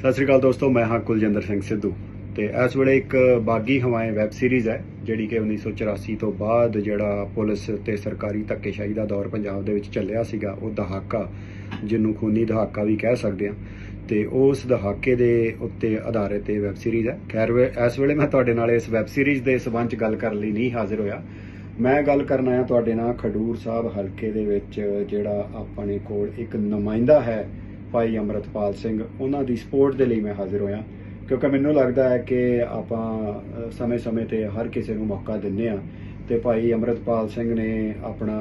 ਸਤਿ ਸ੍ਰੀ ਅਕਾਲ ਦੋਸਤੋ, ਮੈਂ ਹਾਂ ਕੁਲਜਿੰਦਰ ਸਿੰਘ ਸਿੱਧੂ ਤੇ ਇਸ ਵੇਲੇ ਇੱਕ ਬਾਗੀ ਹਵਾਏ ਵੈਬ ਸੀਰੀਜ਼ ਹੈ, ਜਿਹੜੀ ਕਿ 1984 ਤੋਂ ਬਾਅਦ ਜਿਹੜਾ ਪੁਲਿਸ ਤੇ ਸਰਕਾਰੀ ਧੱਕੇਸ਼ਾਹੀ ਦਾ ਦੌਰ ਪੰਜਾਬ ਦੇ ਵਿੱਚ ਚੱਲਿਆ ਸੀਗਾ, ਉਹ ਦਹਾਕਾ, ਜਿਹਨੂੰ ਖੂਨੀ ਦਹਾਕਾ ਵੀ ਕਹਿ ਸਕਦੇ ਹਾਂ ਤੇ ਉਸ ਦਹਾਕੇ ਦੇ ਉੱਤੇ ਆਧਾਰਿਤ ਇਹ ਵੈਬ ਸੀਰੀਜ਼ ਹੈ। ਖੈਰ, ਵੇ- ਇਸ ਵੇਲੇ ਮੈਂ ਤੁਹਾਡੇ ਨਾਲ ਇਸ ਵੈਬ ਸੀਰੀਜ਼ ਦੇ ਸਬੰਧ ਗੱਲ ਕਰਨ ਲਈ ਨਹੀਂ ਹਾਜ਼ਰ ਹੋਇਆ। ਮੈਂ ਗੱਲ ਕਰਨ ਆਇਆ ਤੁਹਾਡੇ ਨਾਲ ਖਡੂਰ ਸਾਹਿਬ ਹਲਕੇ ਦੇ ਵਿੱਚ, ਜਿਹੜਾ ਆਪਣੇ ਕੋਲ ਇੱਕ ਨੁਮਾਇੰਦਾ ਹੈ ਭਾਈ ਅਮਰਤਪਾਲ ਸਿੰਘ, ਉਹਨਾਂ ਦੀ ਸਪੋਰਟ ਦੇ ਲਈ ਮੈਂ ਹਾਜ਼ਰ ਹੋਇਆ। ਕਿਉਂਕਿ ਮੈਨੂੰ ਲੱਗਦਾ ਹੈ ਕਿ ਆਪਾਂ ਸਮੇਂ-ਸਮੇਂ ਤੇ ਹਰ ਕਿਸੇ ਨੂੰ ਮੌਕਾ ਦਿੰਦੇ ਆ ਤੇ ਭਾਈ ਅਮਰਤਪਾਲ ਸਿੰਘ ਨੇ ਆਪਣਾ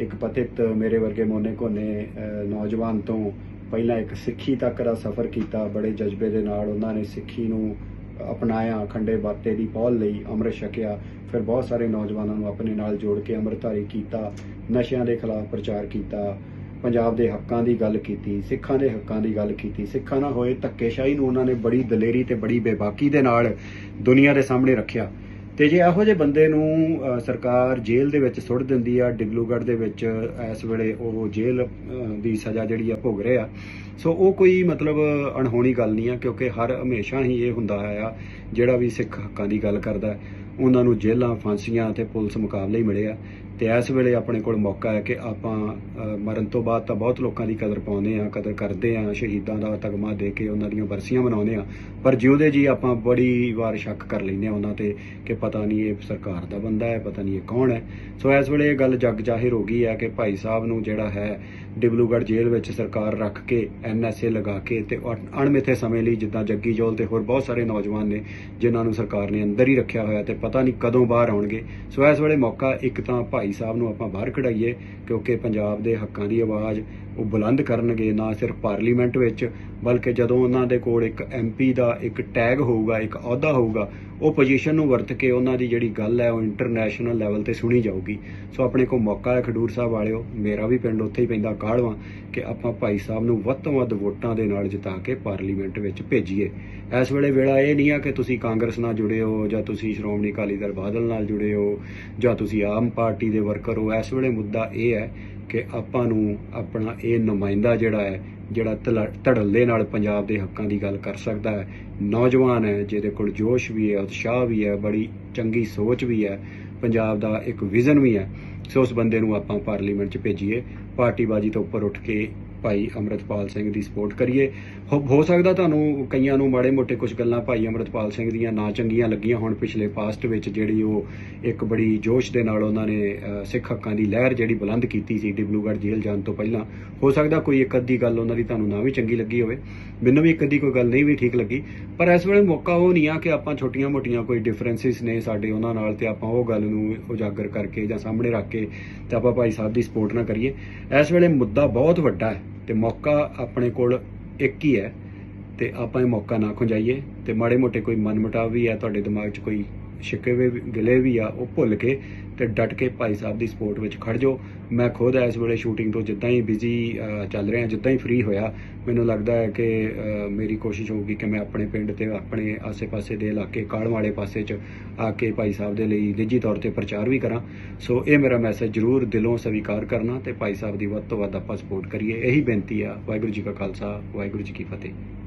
ਇੱਕ ਪਤਿਤ ਮੇਰੇ ਵਰਗੇ ਮੋਨੇ ਕੋਨੇ ਨੌਜਵਾਨ ਤੋਂ ਪਹਿਲਾਂ ਇੱਕ ਸਿੱਖੀ ਤੱਕ ਦਾ ਸਫ਼ਰ ਕੀਤਾ। ਬੜੇ ਜਜ਼ਬੇ ਦੇ ਨਾਲ ਉਹਨਾਂ ਨੇ ਸਿੱਖੀ ਨੂੰ ਅਪਣਾਇਆ, ਖੰਡੇ ਬਾਟੇ ਦੀ ਪੌਲ ਲਈ ਅੰਮ੍ਰਿਤ ਛਕਿਆ। ਫਿਰ ਬਹੁਤ ਸਾਰੇ ਨੌਜਵਾਨਾਂ ਨੂੰ ਆਪਣੇ ਨਾਲ ਜੋੜ ਕੇ ਅੰਮ੍ਰਿਤਧਾਰੀ ਕੀਤਾ, ਨਸ਼ਿਆਂ ਦੇ ਖਿਲਾਫ ਪ੍ਰਚਾਰ ਕੀਤਾ। ਪੰਜਾਬ ਦੇ ਹੱਕਾਂ ਦੀ ਗੱਲ ਕੀਤੀ, ਸਿੱਖਾਂ ਦੇ ਹੱਕਾਂ ਦੀ ਗੱਲ ਕੀਤੀ। ਸਿੱਖਾਂ ਨਾਲ ਹੋਏ ਧੱਕੇਸ਼ਾਹੀ ਨੂੰ ਉਹਨਾਂ ਨੇ ਬੜੀ ਦਲੇਰੀ ਤੇ ਬੜੀ ਬੇਬਾਕੀ ਦੇ ਨਾਲ ਦੁਨੀਆ ਦੇ ਸਾਹਮਣੇ ਰੱਖਿਆ। ਤੇ ਜੇ ਇਹੋ ਜਿਹੇ ਬੰਦੇ ਨੂੰ ਸਰਕਾਰ ਜੇਲ੍ਹ ਦੇ ਵਿੱਚ ਸੁੱਟ ਦਿੰਦੀ ਆ ਡਿਗਲੂਗੜ੍ਹ ਦੇ ਵਿੱਚ ਇਸ ਵੇਲੇ ਉਹ ਜੇਲ੍ਹ ਦੀ ਸਜ਼ਾ ਜਿਹੜੀ ਆ ਭੋਗ ਰਿਹਾ ਸੋ ਉਹ ਕੋਈ ਮਤਲਬ ਅਣਹੋਣੀ ਗੱਲ ਨਹੀਂ ਆ, ਕਿਉਂਕਿ ਹਰ ਹਮੇਸ਼ਾ ਹੀ ਇਹ ਹੁੰਦਾ ਆ ਜਿਹੜਾ ਵੀ ਸਿੱਖ ਹੱਕਾਂ ਦੀ ਗੱਲ ਕਰਦਾ। ਉਹਨਾਂ ਨੂੰ ਜੇਲ੍ਹਾਂ, ਫਾਂਸੀਆਂ ਅਤੇ ਪੁਲਿਸ ਮੁਕਾਬਲੇ ਹੀ ਮਿਲੇ ਆ। ਤੇ ਇਸ ਵੇਲੇ ਆਪਣੇ ਕੋਲ ਮੌਕਾ ਹੈ ਕਿ ਆਪਾਂ ਮਰਨ ਤੋਂ ਬਾਅਦ ਤਾਂ ਬਹੁਤ ਲੋਕਾਂ ਦੀ ਕਦਰ ਪਾਉਂਦੇ ਆ ਕਦਰ ਕਰਦੇ ਆ ਸ਼ਹੀਦਾਂ ਦਾ ਤਗਮਾ ਦੇ ਕੇ ਉਹਨਾਂ ਦੀਆਂ ਬਰਸੀਆਂ ਮਨਾਉਂਦੇ ਆ ਪਰ ਜਿਉਂਦੇ ਜੀ ਆਪਾਂ ਬੜੀ ਵਾਰ ਸ਼ੱਕ ਕਰ ਲੈਂਦੇ ਆ ਉਹਨਾਂ ਤੇ ਕਿ ਪਤਾ ਨਹੀਂ ਇਹ ਸਰਕਾਰ ਦਾ ਬੰਦਾ ਹੈ, ਪਤਾ ਨਹੀਂ ਇਹ ਕੌਣ ਹੈ। ਸੋ ਇਸ ਵੇਲੇ ਇਹ ਗੱਲ ਜੱਗ ਜ਼ਾਹਿਰ ਹੋ ਗਈ ਹੈ ਕਿ ਭਾਈ ਸਾਹਿਬ ਨੂੰ ਜਿਹੜਾ ਹੈ, ਡਿਬਲੂਗੜ੍ਹ ਜੇਲ੍ਹ ਵਿੱਚ ਸਰਕਾਰ ਰੱਖ ਕੇ ਐਨਐਸਏ ਲਗਾ ਕੇ ਤੇ ਅਣ- ਅਣਮਿੱਥੇ ਸਮੇਂ ਲਈ ਜਿੱਦਾਂ ਜੱਗੀ ਜੋਲ ਤੇ ਹੋਰ ਬਹੁਤ ਸਾਰੇ ਨੌਜਵਾਨ ਨੇ, ਜਿਨ੍ਹਾਂ ਨੂੰ ਸਰਕਾਰ ਨੇ ਅੰਦਰ ਹੀ ਰੱਖਿਆ ਹੋਇਆ ਤੇ ਪਤਾ ਨਹੀਂ ਕਦੋਂ ਬਾਹਰ ਆਉਣਗੇ। ਸੋ ਇਸ ਵੇਲੇ ਮੌਕਾ ਇੱਕ ਤਾਂ ਭਾਈ ਸਾਹਿਬ ਨੂੰ ਆਪਾਂ ਬਾਹਰ ਕਢਾਈਏ, ਕਿਉਂਕਿ ਪੰਜਾਬ ਦੇ ਹੱਕਾਂ ਦੀ ਆਵਾਜ਼ ਉਹ ਬੁਲੰਦ ਕਰਨਗੇ, ਨਾ ਸਿਰਫ ਪਾਰਲੀਮੈਂਟ ਵਿੱਚ, ਬਲਕਿ ਜਦੋਂ ਉਹਨਾਂ ਦੇ ਕੋਲ ਇੱਕ ਐਮਪੀ ਦਾ ਇੱਕ ਟੈਗ ਹੋਊਗਾ, ਇੱਕ ਅਹੁਦਾ ਹੋਊਗਾ ਉਹ ਪੋਜੀਸ਼ਨ ਨੂੰ ਵਰਤ ਕੇ ਉਹਨਾਂ ਦੀ ਜਿਹੜੀ ਗੱਲ ਹੈ, ਉਹ ਇੰਟਰਨੈਸ਼ਨਲ ਲੈਵਲ ਤੇ ਸੁਣੀ ਜਾਊਗੀ। ਸੋ ਆਪਣੇ ਕੋਲ ਮੌਕਾ ਹੈ, ਖਡੂਰ ਸਾਹਿਬ ਵਾਲਿਓ, ਮੇਰਾ ਵੀ ਪਿੰਡ ਉੱਥੇ ਹੀ ਪੈਂਦਾ ਕਾੜਵਾ ਕਿ ਆਪਾਂ ਭਾਈ ਸਾਹਿਬ ਨੂੰ ਵੱਧ ਤੋਂ ਵੱਧ ਵੋਟਾਂ ਦੇ ਨਾਲ ਜਿਤਾ ਕੇ ਪਾਰਲੀਮੈਂਟ ਵਿੱਚ ਭੇਜੀਏ। ਇਸ ਵੇਲੇ ਵੇਲਾ ਇਹ ਨਹੀਂ ਆ ਕਿ ਤੁਸੀਂ ਕਾਂਗਰਸ ਨਾਲ ਜੁੜੇ ਹੋ, ਜਾਂ ਤੁਸੀਂ ਸ਼੍ਰੋਮਣੀ ਅਕਾਲੀ ਦਲ ਬਾਦਲ ਨਾਲ ਜੁੜੇ ਹੋ, ਜਾਂ ਤੁਸੀਂ ਆਮ ਪਾਰਟੀ ਦੇ ਵਰਕਰ ਹੋ। ਇਸ ਵੇਲੇ ਮੁੱਦਾ ਇਹ ਹੈ ਕਿ ਆਪਾਂ ਨੂੰ ਆਪਣਾ ਇਹ ਨੁਮਾਇੰਦਾ ਜਿਹੜਾ ਹੈ, ਜਿਹੜਾ ਧਲ- ਧੜੱਲੇ ਨਾਲ ਪੰਜਾਬ ਦੇ ਹੱਕਾਂ ਦੀ ਗੱਲ ਕਰ ਸਕਦਾ ਹੈ। ਨੌਜਵਾਨ ਹੈ, ਜਿਹਦੇ ਕੋਲ ਜੋਸ਼ ਵੀ ਹੈ, ਉਤਸ਼ਾਹ ਵੀ ਹੈ, ਬੜੀ ਚੰਗੀ ਸੋਚ ਵੀ ਹੈ, ਪੰਜਾਬ ਦਾ ਇੱਕ ਵਿਜ਼ਨ ਵੀ ਹੈ। ਸੋ ਉਸ ਬੰਦੇ ਨੂੰ ਆਪਾਂ ਪਾਰਲੀਮੈਂਟ 'ਚ ਭੇਜੀਏ। ਪਾਰਟੀਬਾਜ਼ੀ ਤੋਂ ਉੱਪਰ ਉੱਠ ਕੇ ਭਾਈ ਅਮਰਤਪਾਲ ਸਿੰਘ ਦੀ ਸਪੋਰਟ ਕਰੀਏ। ਹੋ ਹੋ ਸਕਦਾ ਤੁਹਾਨੂੰ ਕਈਆਂ ਨੂੰ ਮਾੜੇ ਮੋਟੇ ਕੁਝ ਗੱਲਾਂ ਭਾਈ ਅਮਰਤਪਾਲ ਸਿੰਘ ਦੀਆਂ ਨਾ ਚੰਗੀਆਂ ਲੱਗੀਆਂ ਹੁਣ ਪਿਛਲੇ ਪਾਸਟ ਵਿੱਚ, ਜਿਹੜੀ ਉਹ ਇੱਕ ਬੜੀ ਜੋਸ਼ ਦੇ ਨਾਲ ਉਹਨਾਂ ਨੇ ਸਿੱਖ ਹੱਕਾਂ ਦੀ ਲਹਿਰ ਜਿਹੜੀ ਬੁਲੰਦ ਕੀਤੀ ਸੀ ਡਿਬਲੂਗੜ੍ਹ ਜੇਲ੍ਹ ਜਾਣ ਤੋਂ ਪਹਿਲਾਂ। ਹੋ ਸਕਦਾ ਕੋਈ ਇੱਕ ਅੱਧੀ ਗੱਲ ਉਹਨਾਂ ਦੀ ਤੁਹਾਨੂੰ ਨਾ ਵੀ ਚੰਗੀ ਲੱਗੀ ਹੋਵੇ। ਮੈਨੂੰ ਵੀ ਇੱਕ ਅੱਧੀ ਕੋਈ ਗੱਲ ਨਹੀਂ ਵੀ ਠੀਕ ਲੱਗੀ। ਪਰ ਇਸ ਵੇਲੇ ਮੌਕਾ ਉਹ ਨਹੀਂ ਆ ਕਿ ਆਪਾਂ ਛੋਟੀਆਂ-ਮੋਟੀਆਂ ਕੋਈ ਡਿਫਰੈਂਸਿਸ ਨੇ ਸਾਡੇ ਉਹਨਾਂ ਨਾਲ ਤੇ ਆਪਾਂ ਉਹ ਗੱਲ ਨੂੰ ਉਜਾਗਰ ਕਰਕੇ ਜਾਂ ਸਾਹਮਣੇ ਰੱਖ ਕੇ ਤੇ ਆਪਾਂ ਭਾਈ ਸਾਹਿਬ ਦੀ ਸਪੋਰਟ ਨਾ ਕਰੀਏ। ਇਸ ਵੇਲੇ ਮੁੱਦਾ ਬਹੁਤ ਵੱਡਾ ਹੈ। ਤੇ ਮੌਕਾ ਆਪਣੇ ਕੋਲ ਇੱਕ ਹੀ ਹੈ ਤੇ ਆਪਾਂ ਇਹ ਮੌਕਾ ਨਾ ਖੁੰਝਾਈਏ ਤੇ ਮਾੜੇ ਮੋਟੇ ਕੋਈ ਮਨਮਟਾਵ ਵੀ ਹੈ, ਤੁਹਾਡੇ ਦਿਮਾਗ 'ਚ ਕੋਈ ਸ਼ਿਕਵੇ ਵੀ- ਗਿਲੇ ਵੀ ਆ, ਉਹ ਭੁੱਲ ਕੇ ਤੇ ਡਟ ਕੇ ਭਾਈ ਸਾਹਿਬ ਦੀ ਸਪੋਰਟ ਵਿੱਚ ਖੜ ਜਾਓ। ਮੈਂ ਖੁਦ ਇਸ ਵੇਲੇ ਸ਼ੂਟਿੰਗ ਤੋਂ ਜਿੱਦਾਂ ਹੀ ਬਿਜ਼ੀ ਚੱਲ ਰਿਹਾ, ਜਿੱਦਾਂ ਹੀ ਫ੍ਰੀ ਹੋਇਆ, ਮੈਨੂੰ ਲੱਗਦਾ ਹੈ ਕਿ ਮੇਰੀ ਕੋਸ਼ਿਸ਼ ਹੋਊਗੀ ਕਿ ਮੈਂ ਆਪਣੇ ਪਿੰਡ ਤੇ, ਆਪਣੇ ਆਸੇ-ਪਾਸੇ ਦੇ ਇਲਾਕੇ ਕਾਲਮ ਵਾਲੇ ਪਾਸੇ 'ਚ ਆ ਕੇ ਭਾਈ ਸਾਹਿਬ ਦੇ ਲਈ ਨਿੱਜੀ ਤੌਰ ਤੇ ਪ੍ਰਚਾਰ ਵੀ ਕਰਾਂ। ਸੋ ਇਹ ਮੇਰਾ ਮੈਸੇਜ ਜਰੂਰ ਦਿਲੋਂ ਸਵੀਕਾਰ ਕਰਨਾ ਤੇ ਭਾਈ ਸਾਹਿਬ ਦੀ ਵੱਧ ਤੋਂ ਵੱਧ ਆਪਾਂ ਸਪੋਰਟ ਕਰੀਏ। ਇਹੀ ਬੇਨਤੀ ਆ, ਵਾਹਿਗੁਰੂ ਜੀ ਕਾ ਖਾਲਸਾ, ਵਾਹਿਗੁਰੂ ਜੀ ਕੀ ਫਤਿਹ।